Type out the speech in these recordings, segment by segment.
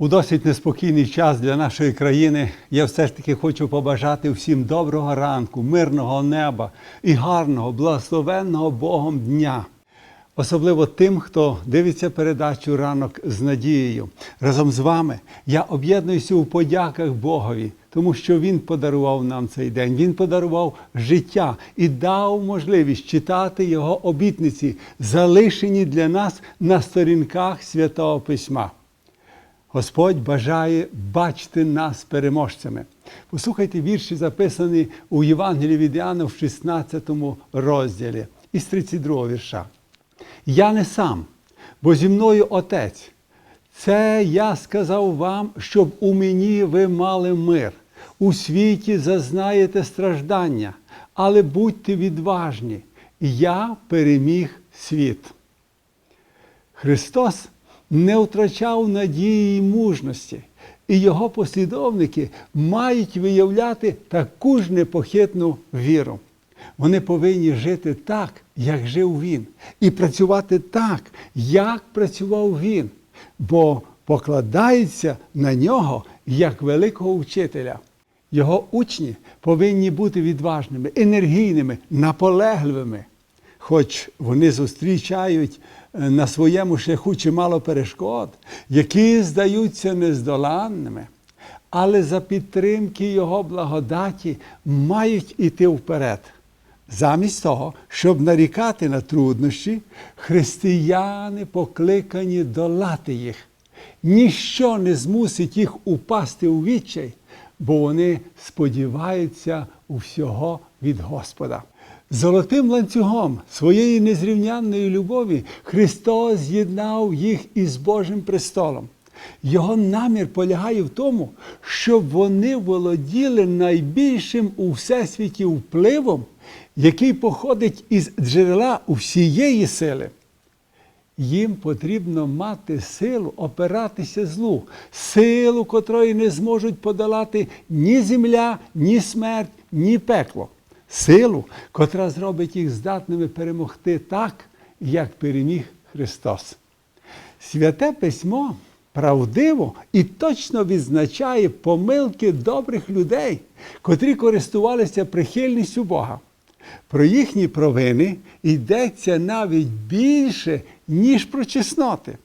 У досить неспокійний час для нашої країни я все ж таки хочу побажати всім доброго ранку, мирного неба і гарного, благословенного Богом дня. Особливо тим, хто дивиться передачу ранок з надією. Разом з вами я об'єднуюся у подяках Богові, тому що Він подарував нам цей день. Він подарував життя і дав можливість читати Його обітниці, залишені для нас на сторінках Святого Письма. Господь бажає бачити нас переможцями. Послухайте вірші, записані у Євангелії від Іоанна в 16 розділі із 32 вірша. Я не сам, бо зі мною Отець. Це я сказав вам, щоб у мені ви мали мир. У світі зазнаєте страждання, але будьте відважні. Я переміг світ. Христос не втрачав надії й мужності, і його послідовники мають виявляти таку ж непохитну віру. Вони повинні жити так, як жив він, і працювати так, як працював він, бо покладаються на нього як великого вчителя. Його учні повинні бути відважними, енергійними, наполегливими. Хоч вони зустрічають е, на своєму шляху чимало перешкод, які здаються нездоланними, але за підтримки Його благодаті мають іти вперед. Замість того, щоб нарікати на труднощі, християни покликані долати їх. Ніщо не змусить їх упасти у відчай, бо вони сподіваються у всього від Господа. Золотим ланцюгом своєї незрівнянної любові Христос з'єднав їх із Божим престолом. Його намір полягає в тому, щоб вони володіли найбільшим у всесвіті впливом, який походить із джерела усієї сили. Їм потрібно мати силу опиратися злу, силу, котрої не зможуть подолати ні земля, ні смерть, ні пекло. Силу, котра зробить їх здатними перемогти так, як переміг Христос. Святе письмо правдиво і точно відзначає помилки добрих людей, котрі користувалися прихильністю Бога. Про їхні провини йдеться навіть більше, ніж про чесноти.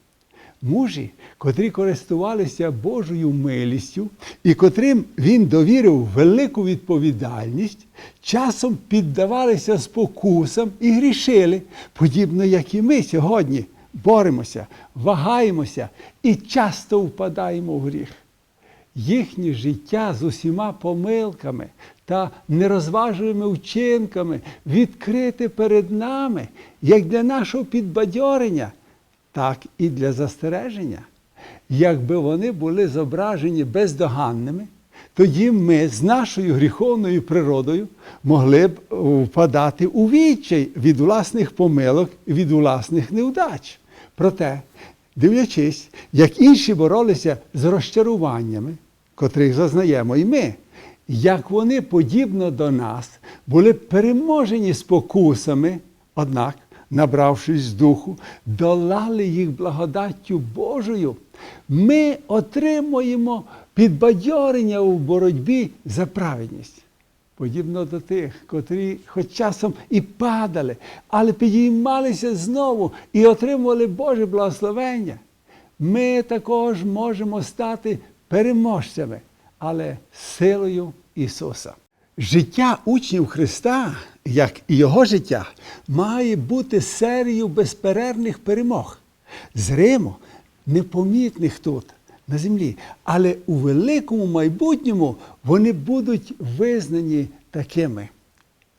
Мужі, котрі користувалися Божою милістю і котрим він довірив велику відповідальність, часом піддавалися спокусам і грішили, подібно як і ми сьогодні боремося, вагаємося і часто впадаємо в гріх. Їхнє життя з усіма помилками та нерозважливими вчинками відкрите перед нами як для нашого підбадьорення, так і для застереження. Якби вони були зображені бездоганними, тоді ми з нашою гріховною природою могли б впадати у відчай від власних помилок, від власних невдач. Проте, дивлячись, як інші боролися з розчаруваннями, котрих зазнаємо і ми, як вони, подібно до нас, були переможені спокусами, однак, набравшись духу, долали їх благодаттю Божою, ми отримуємо підбадьорення у боротьбі за праведність. Подібно до тих, котрі хоч часом і падали, але підіймалися знову і отримували Боже благословення. Ми також можемо стати переможцями, але силою Ісуса. Життя учнів Христа, як і Його життя, має бути серією безперервних перемог. Зримо непомітних тут, на землі, але у великому майбутньому вони будуть визнані такими.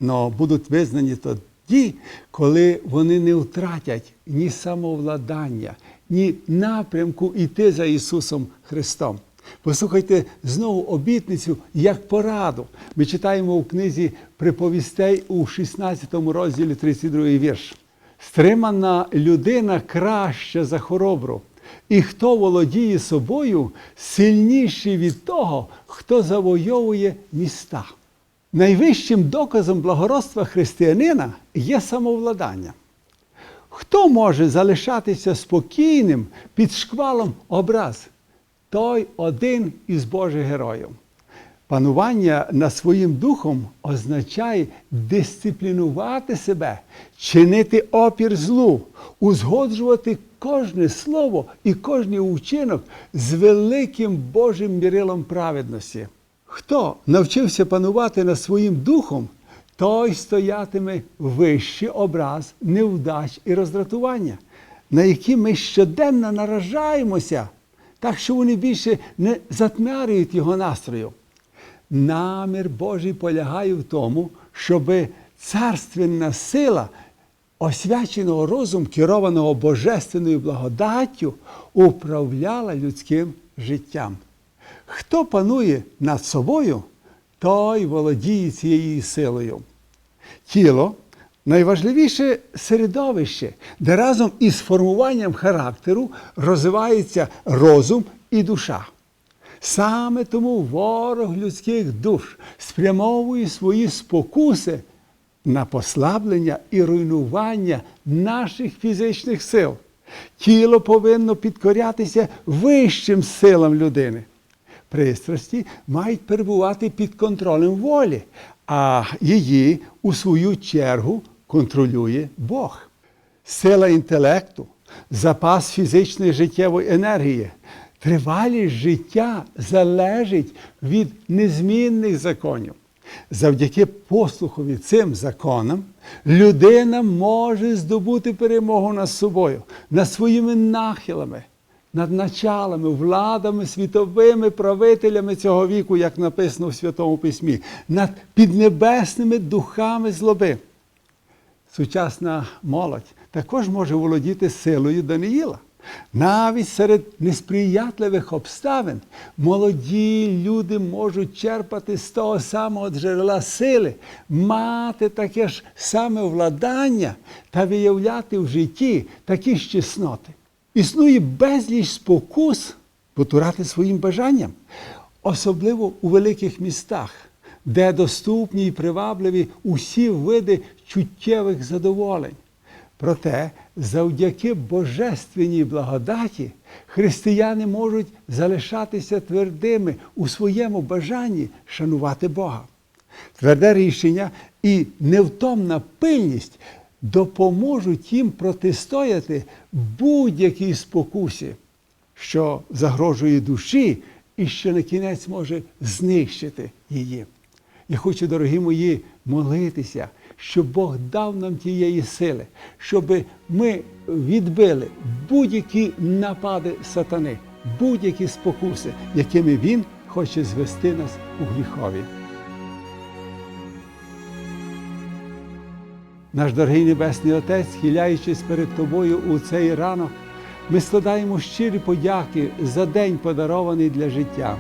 Но будуть визнані тоді, коли вони не втратять ні самовладання, ні напрямку йти за Ісусом Христом. Послухайте знову обітницю як пораду. Ми читаємо у книзі приповістей у 16 розділі 32 вірш. Стримана людина краща за хоробру, і хто володіє собою, сильніший від того, хто завойовує міста. Найвищим доказом благородства християнина є самовладання. Хто може залишатися спокійним під шквалом образ? Той один із Божих героїв. Панування над своїм духом означає дисциплінувати себе, чинити опір злу, узгоджувати кожне слово і кожний учинок з великим Божим мірилом праведності. Хто навчився панувати над своїм духом, той стоятиме вище образ невдач і роздратування, на які ми щоденно наражаємося, так що вони більше не затмярюють його настрою. Намір Божий полягає в тому, щоб царственна сила освяченого розум, керованого божественною благодаттю, управляла людським життям. Хто панує над собою, той володіє цією силою. Тіло найважливіше середовище, де разом із формуванням характеру розвивається розум і душа. Саме тому ворог людських душ спрямовує свої спокуси на послаблення і руйнування наших фізичних сил. Тіло повинно підкорятися вищим силам людини. Пристрасті мають перебувати під контролем волі, а її, у свою чергу, контролює Бог. Сила інтелекту, запас фізичної життєвої енергії, тривалість життя залежить від незмінних законів. Завдяки послухові цим законам людина може здобути перемогу над собою, над своїми нахилами, над началами, владами, світовими правителями цього віку, як написано в Святому Письмі, над піднебесними духами злоби. Сучасна молодь також може володіти силою Даниїла. Навіть серед несприятливих обставин молоді люди можуть черпати з того самого джерела сили, мати таке ж саме владання та виявляти в житті такі ж чесноти. Існує безліч спокус потурати своїм бажанням, особливо у великих містах, де доступні і привабливі усі види чуттєвих задоволень. Проте, завдяки божественній благодаті, християни можуть залишатися твердими у своєму бажанні шанувати Бога. Тверде рішення і невтомна пильність допоможуть їм протистояти будь-якій спокусі, що загрожує душі і що на кінець може знищити її. Я хочу, дорогі мої, молитися, щоб Бог дав нам тієї сили, щоб ми відбили будь-які напади сатани, будь-які спокуси, якими він хоче звести нас у гріхові. Наш дорогий Небесний Отець, схиляючись перед Тобою у цей ранок, ми складаємо щирі подяки за день, подарований для життя.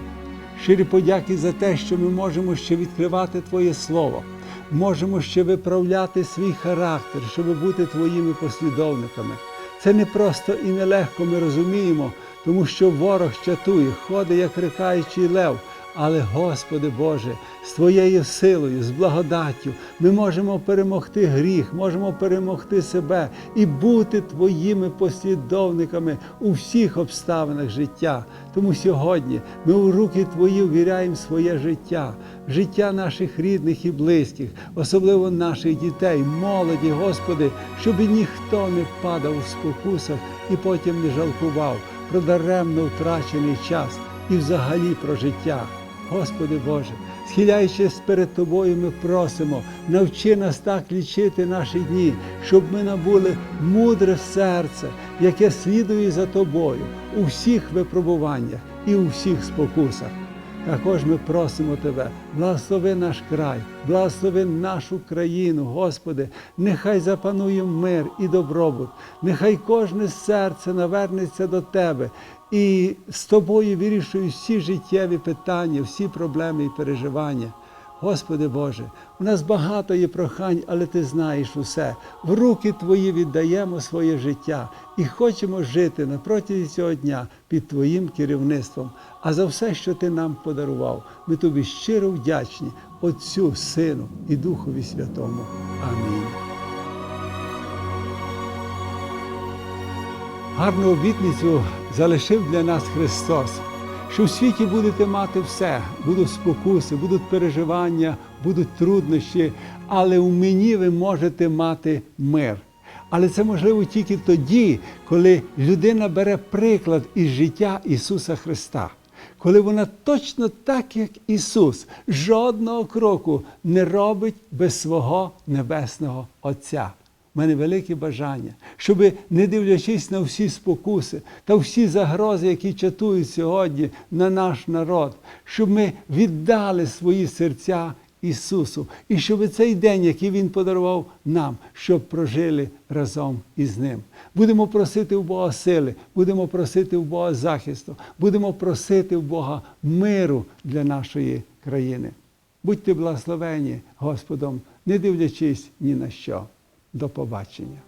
Щирі подяки за те, що ми можемо ще відкривати Твоє Слово, можемо ще виправляти свій характер, щоб бути Твоїми послідовниками. Це не просто і нелегко ми розуміємо, тому що ворог чатує, ходить, як рикаючий лев. Але, Господи Боже, з Твоєю силою, з благодаттю ми можемо перемогти гріх, можемо перемогти себе і бути Твоїми послідовниками у всіх обставинах життя. Тому сьогодні ми у руки Твої ввіряємо своє життя, життя наших рідних і близьких, особливо наших дітей, молоді, Господи, щоб ніхто не падав у спокусах і потім не жалкував про даремно втрачений час і взагалі про життя. Господи Боже, схиляючись перед Тобою, ми просимо, навчи нас так лічити наші дні, щоб ми набули мудре серце, яке слідує за Тобою у всіх випробуваннях і у всіх спокусах. Також ми просимо Тебе, благослови наш край, благослови нашу країну, Господи, нехай запанує мир і добробут, нехай кожне серце навернеться до Тебе і з тобою вирішує всі життєві питання, всі проблеми і переживання. Господи Боже, у нас багато є прохань, але Ти знаєш усе. В руки Твої віддаємо своє життя і хочемо жити на протязі цього дня під Твоїм керівництвом. А за все, що Ти нам подарував, ми тобі щиро вдячні, Отцю, Сину і Духові Святому. Амінь. Гарну обітницю залишив для нас Христос, що в світі будете мати все, будуть спокуси, будуть переживання, будуть труднощі, але у мені ви можете мати мир. Але це можливо тільки тоді, коли людина бере приклад із життя Ісуса Христа, коли вона точно так, як Ісус, жодного кроку не робить без свого Небесного Отця. У мене велике бажання, щоб, не дивлячись на всі спокуси та всі загрози, які чатують сьогодні на наш народ, щоб ми віддали свої серця Ісусу, і щоб цей день, який Він подарував нам, щоб прожили разом із Ним. Будемо просити у Бога сили, будемо просити у Бога захисту, будемо просити у Бога миру для нашої країни. Будьте благословені Господом, не дивлячись ні на що. До побачення.